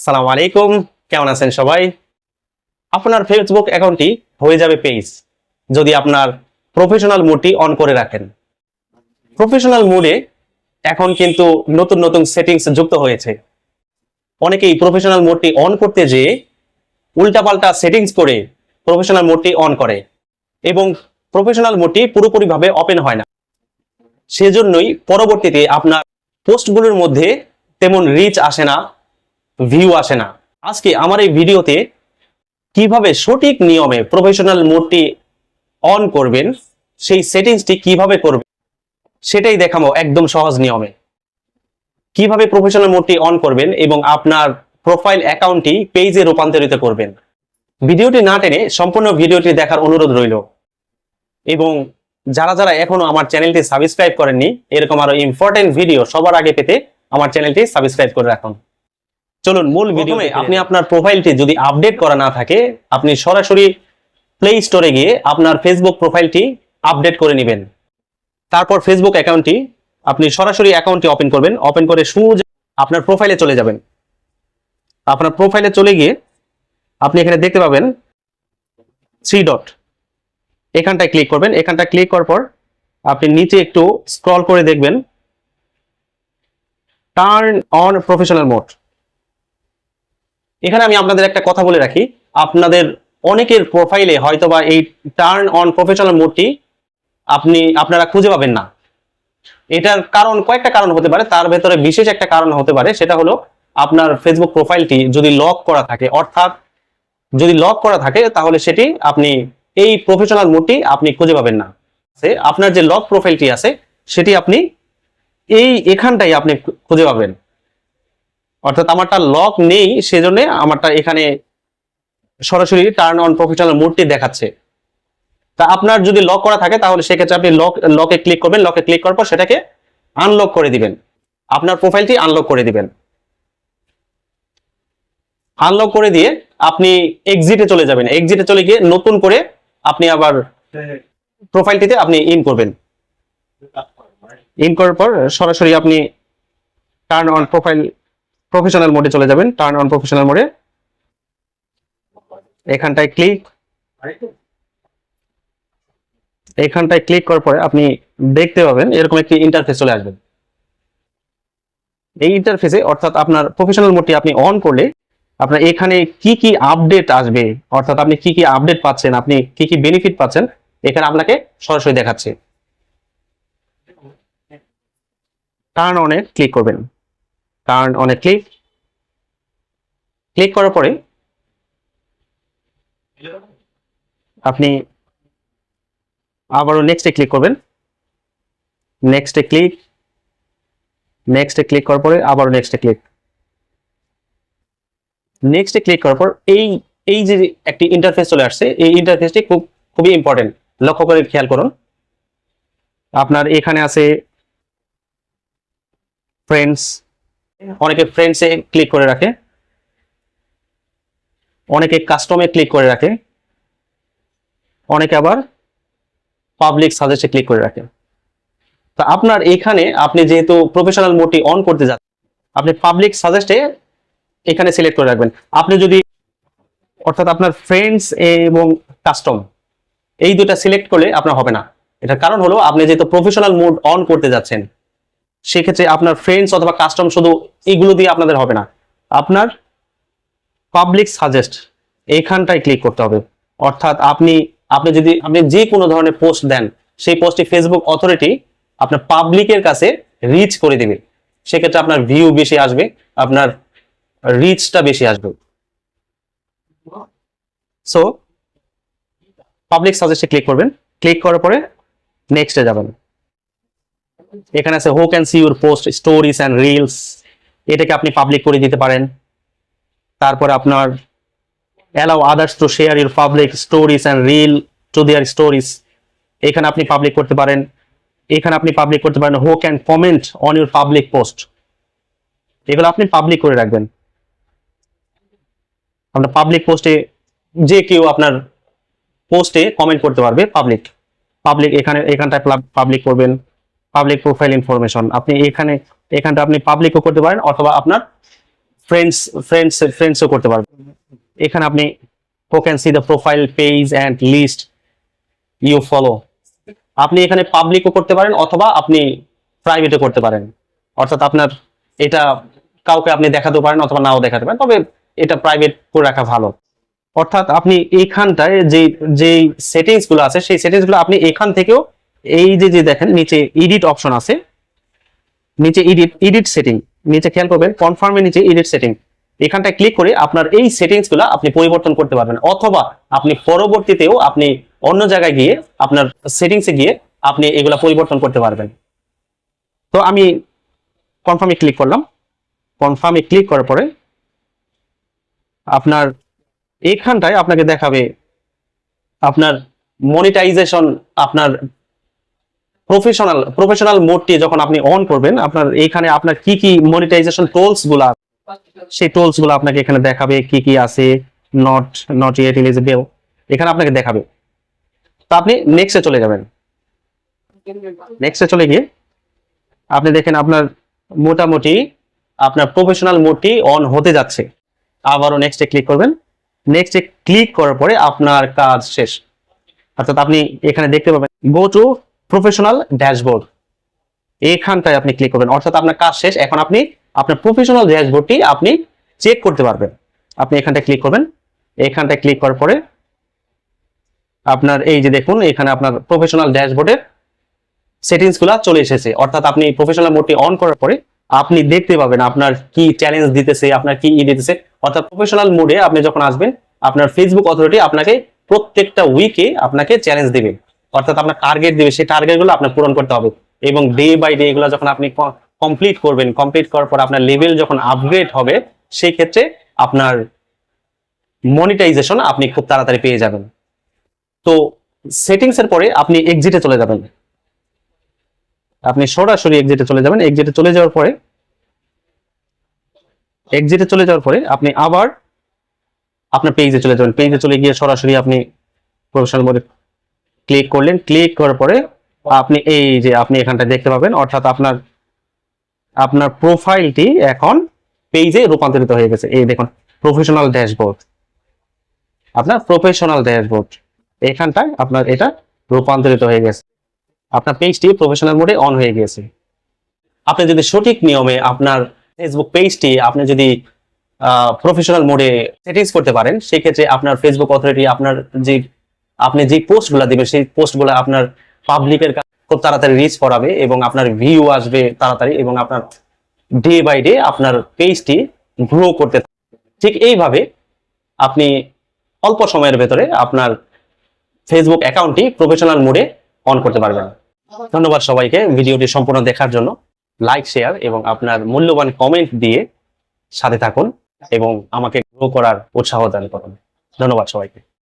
সালাম আলাইকুম। কেমন আছেন সবাই? আপনার ফেসবুক অ্যাকাউন্টটি হয়ে যাবে পেজ যদি আপনার প্রফেশনাল মোডটি অন করে রাখেন। প্রফেশনাল মোডে এখন কিন্তু নতুন নতুন সেটিংস যুক্ত হয়েছে। অনেকেই প্রফেশনাল মোডটি অন করতে যেয়ে উল্টাপাল্টা সেটিংস করে প্রফেশনাল মোডটি অন করে। এবং প্রফেশনাল মোডটি পুরোপুরিভাবে ওপেন হয় না। সেজন্যই পরবর্তীতে আপনার পোস্টগুলোর মধ্যে তেমন রিচ আসে না। ভিউ আসে না। আজকে আমার এই ভিডিওতে কীভাবে সঠিক নিয়মে প্রফেশনাল মোডটি অন করবেন, সেই সেটিংসটি কীভাবে করবেন, সেটাই দেখাবো একদম সহজ নিয়মে। কীভাবে প্রফেশনাল মোডটি অন করবেন এবং আপনার প্রোফাইল অ্যাকাউন্টটি পেজে রূপান্তরিত করবেন। ভিডিওটি না টেনে সম্পূর্ণ ভিডিওটি দেখার অনুরোধ রইল। এবং যারা যারা এখনও আমার চ্যানেলটি সাবস্ক্রাইব করেননি, এরকম আরও ইম্পর্টেন্ট ভিডিও সবার আগে পেতে আমার চ্যানেলটি সাবস্ক্রাইব করে রাখুন। চলুন মূল ভিডিওতে আপনি আপনার প্রোফাইলটি যদি আপডেট করা না থাকে আপনি সরাসরি প্লে স্টোরে গিয়ে আপনার ফেসবুক প্রোফাইলটি আপডেট করে নেবেন। তারপর ফেসবুক অ্যাকাউন্টটি আপনি সরাসরি অ্যাকাউন্টটি ওপেন করবেন। ওপেন করে সোজা আপনার প্রোফাইলে চলে যাবেন। আপনার প্রোফাইলে চলে গিয়ে আপনি এখানে দেখতে পাবেন থ্রি ডট এখানটায় ক্লিক করবেন। এখানটা ক্লিক করার পর আপনি নিচে একটু স্ক্রল করে দেখবেন। টার্ন অন প্রফেশনাল মোড এখানে আমি আপনাদের একটা কথা বলে রাখি। আপনাদের অনেকের প্রোফাইলে হয়তোবা এই টার্ন অন প্রফেশনাল মোডটি আপনি, আপনারা খুঁজে পাবেন না। এটার কারণ, কয়েকটা কারণ হতে পারে। তার ভেতরে বিশেষ একটা কারণ হতে পারে, সেটা হলো আপনার ফেসবুক প্রোফাইলটি যদি লক করা থাকে, অর্থাৎ যদি লক করা থাকে, তাহলে সেটি আপনি এই প্রফেশনাল মোডটি আপনি খুঁজে পাবেন না। সে আপনার যে লক প্রোফাইলটি আছে, সেটি আপনি এই এখানটাই আপনি খুঁজে পাবেন। অর্থাৎ আমারটা লক নেই, সেজন্য আমারটা এখানে সরাসরি টার্ন অন প্রফেশনাল মোডটি দেখাচ্ছে। তা আপনার যদি লক করা থাকে, তাহলে সেক্ষেত্রে আপনি লক লকে ক্লিক করবেন লকে ক্লিক করার পর সেটাকে আনলক করে দিবেন। আপনার প্রোফাইলটি আনলক করে দিবেন। আনলক করে দিয়ে আপনি এক্সিটে চলে যাবেন। এক্সিটে চলে গিয়ে নতুন করে আপনি আবার প্রোফাইলটিতে আপনি ইন করবেন। ইন করার পর সরাসরি আপনি টার্ন অন প্রোফাইল প্রফেশনাল মোডে চলে যাবেন। টার্ন অন প্রফেশনাল মোডে এখানটায় ক্লিক এখানটায় ক্লিক করার পরে আপনি দেখতে পাবেন, এরকম একটি ইন্টারফেস চলে আসবেন এই ইন্টারফেসে অর্থাৎ আপনার প্রফেশনাল মোডটি আপনি অন করলে আপনার এখানে কি কি আপডেট আসবে, অর্থাৎ আপনি কি কি আপডেট পাচ্ছেন, আপনি কি কি বেনিফিট পাচ্ছেন, এখানে আপনাকে সরাসরি দেখাচ্ছে। টার্ন অনে ক্লিক করবেন। টার্ন অনে ক্লিক ক্লিক করার পরে আপনি আবারও নেক্সটে ক্লিক করবেন। নেক্সটে ক্লিক নেক্সটে ক্লিক করার পরে আবারও নেক্সটে ক্লিক নেক্সটে ক্লিক করার পর এই এই যে একটি ইন্টারফেস চলে আসছে, এই ইন্টারফেসটি খুব, খুবই ইম্পর্টেন্ট লক্ষ্য করে খেয়াল করুন। আপনার এখানে আছে ফ্রেন্ডস অনেকে ফ্রেন্ডসে ক্লিক করে রাখে। অনেকে কাস্টমে ক্লিক করে রাখে। অনেকে আবার পাবলিক সাজেস্টে ক্লিক করে রাখে। তা আপনার এখানে আপনি যেহেতু প্রফেশনাল মোডটি অন করতে যাচ্ছেন, আপনি পাবলিক সাজেস্টে এখানে সিলেক্ট করে রাখবেন। আপনি যদি অর্থাৎ আপনার ফ্রেন্ডস এবং কাস্টম এই দুটা সিলেক্ট করলে আপনার হবে না। এটার কারণ হলো আপনি যেহেতু প্রফেশনাল মোড অন করতে যাচ্ছেন সেক্ষেত্রে আপনার ফ্রেন্ডস অথবা কাস্টম শুধু এগুলো দিয়ে আপনাদের হবে না। আপনার পাবলিক সাজেস্ট এইখানটায় ক্লিক করতে হবে। অর্থাৎ আপনি আপনি যদি, আপনি যে কোনো ধরনের পোস্ট দেন, সেই পোস্টটি ফেসবুক অথরিটি আপনার পাবলিকের কাছে রিচ করে দেবে। সেক্ষেত্রে আপনার ভিউ বেশি আসবে, আপনার রিচটা বেশি আসবে। সো পাবলিক সাজেস্টে ক্লিক করবেন। ক্লিক করার পরে নেক্সটে যাবেন। এখানে আছে who can see your post stories and reels এটাকে আপনি পাবলিক করে দিতে পারেন। তারপরে আপনার allow others to share your public stories and reel to their stories এখানে আপনি পাবলিক করতে পারেন। এখানে আপনি পাবলিক করতে পারেন who can comment on your public post এগুলো আপনি পাবলিক করে রাখবেন। আপনার পাবলিক পোস্টে যে কেউ আপনার পোস্টে কমেন্ট করতে পারবে পাবলিক পাবলিক এখানে, এখানটায় পাবলিক করবেন। পাবলিক প্রোফাইল ইনফরমেশন আপনি এখানে, এখানটা আপনি পাবলিকও করতে পারেন অথবা আপনার ফ্রেন্ডস ফ্রেন্ডস ফ্রেন্ডসও করতে পারবেন। এখানে আপনি who can see the profile page and list you follow আপনি এখানে পাবলিকও করতে পারেন অথবা আপনি প্রাইভেটও করতে পারেন। অর্থাৎ আপনার এটা কাউকে আপনি দেখাতে পারেন অথবা নাও দেখাতে পারেন, তবে এটা প্রাইভেট করে রাখা ভালো। অর্থাৎ আপনি এইখানটায় যে যে সেটিংসগুলো আছে, সেই সেটিংসগুলো আপনি এখান থেকেও এই যে যে দেখেন, নিচে এডিট অপশন আছে। নিচে এডিট এডিট সেটিং নিচে খেয়াল করবেন কনফার্মের নিচে এডিট সেটিং এখানটায় ক্লিক করে আপনার এই সেটিংসগুলো আপনি পরিবর্তন করতে পারবেন। অথবা আপনি পরবর্তীতেও আপনি অন্য জায়গায় গিয়ে আপনার সেটিংসে গিয়ে আপনি এগুলা পরিবর্তন করতে পারবেন। তো আমি কনফার্মে ক্লিক করলাম। কনফার্মে ক্লিক করার পরে আপনার এইখানটায় আপনাকে দেখাবে আপনার মনিটাইজেশন আপনার প্রফেশনাল প্রফেশনাল মোডটি যখন আপনি অন করবেন, আপনার এখানে আপনার কি কি মনিটাইজেশন টোলসগুলা সেই টোলসগুলো আপনাকে এখানে দেখাবে, কি কি আছে নট নট ইয়েট এলিজিবল এখানে আপনাকে দেখাবে। তো আপনি নেক্সটে চলে যাবেন। নেক্সটে চলে গিয়ে আপনি দেখেন আপনার মোটামুটি আপনার প্রফেশনাল মোডটি অন হতে যাচ্ছে। আবারও নেক্সটে ক্লিক করবেন। নেক্সটে ক্লিক করার পরে আপনার কাজ শেষ। অর্থাৎ আপনি এখানে দেখতে পাবেন গো টু প্রফেশনাল ড্যাশবোর্ড এইখানটায় আপনি ক্লিক করবেন। অর্থাৎ আপনার কাজ শেষ। এখন আপনি আপনার প্রফেশনাল ড্যাশবোর্ডটি আপনি চেক করতে পারবেন। আপনি এখানটায় ক্লিক করবেন। এখানটায় ক্লিক করার পরে আপনার এই যে দেখুন, এখানে আপনার প্রফেশনাল ড্যাশবোর্ডের সেটিংসগুলা চলে এসেছে। অর্থাৎ আপনি প্রফেশনাল মোডটি অন করার পরে আপনি দেখতে পাবেন আপনার কি চ্যালেঞ্জ দিতেছে, আপনার কি ই দিতেছে। অর্থাৎ প্রফেশনাল মোডে আপনি যখন আসবেন, আপনার ফেসবুক অথরিটি আপনাকে প্রত্যেকটা উইকে আপনাকে চ্যালেঞ্জ দিবে। অর্থাৎ আপনার টার্গেট দিবে, সেই টার্গেটগুলো আপনার পূরণ করতে হবে। এবং ডে বাই ডে এগুলো যখন আপনি কমপ্লিট করবেন কমপ্লিট করার পর আপনার লেভেল যখন আপগ্রেড হবে, সেই ক্ষেত্রে আপনার মনিটাইজেশন আপনি খুব তাড়াতাড়ি পেয়ে যাবেন। তো সেটিংস এর পরে আপনি এক্সিটে চলে যাবেন। আপনি সরাসরি এক্সিটে চলে যাবেন। এক্সিটে চলে যাওয়ার পরে এক্সিটে চলে যাওয়ার পরে আপনি আবার আপনার পেজে চলে যাবেন। পেজে চলে গিয়ে সরাসরি আপনি প্রফেশনাল মোডে ক্লিক করলেন ক্লিক করার পরে আপনি এই যে আপনি এখানটা দেখতে পাবেন, অর্থাৎ আপনার আপনার প্রোফাইলটি এখন পেজে রূপান্তরিত হয়ে গেছে। এই দেখুন প্রফেশনাল ড্যাশবোর্ড আপনার প্রফেশনাল ড্যাশবোর্ড এখানটায় আপনার এটা রূপান্তরিত হয়ে গেছে। আপনার পেজটি প্রফেশনাল মোডে অন হয়ে গিয়েছে আপনি যদি সঠিক নিয়মে আপনার ফেসবুক পেজটি আপনি যদি প্রফেশনাল মোডে সেটিংস করতে পারেন, সেক্ষেত্রে আপনার ফেসবুক অথরিটি আপনার যে আপনি যে পোস্টগুলো দিবেন, সেই পোস্টগুলো আপনার পাবলিকের খুব তাড়াতাড়ি রিচ করাবে এবং আপনার ভিউ আসবে তাড়াতাড়ি এবং আপনার ডে বাই ডে আপনার পেজটি গ্রো করতে। ঠিক এইভাবে আপনি অল্প সময়ের ভেতরে আপনার ফেসবুক অ্যাকাউন্টটি প্রফেশনাল মোডে অন করতে পারবেন। ধন্যবাদ সবাইকে ভিডিওটি সম্পূর্ণ দেখার জন্য। লাইক শেয়ার এবং আপনার মূল্যবান কমেন্ট দিয়ে সাথে থাকুন এবং আমাকে গ্রো করার উৎসাহ দান করুন। ধন্যবাদ সবাইকে।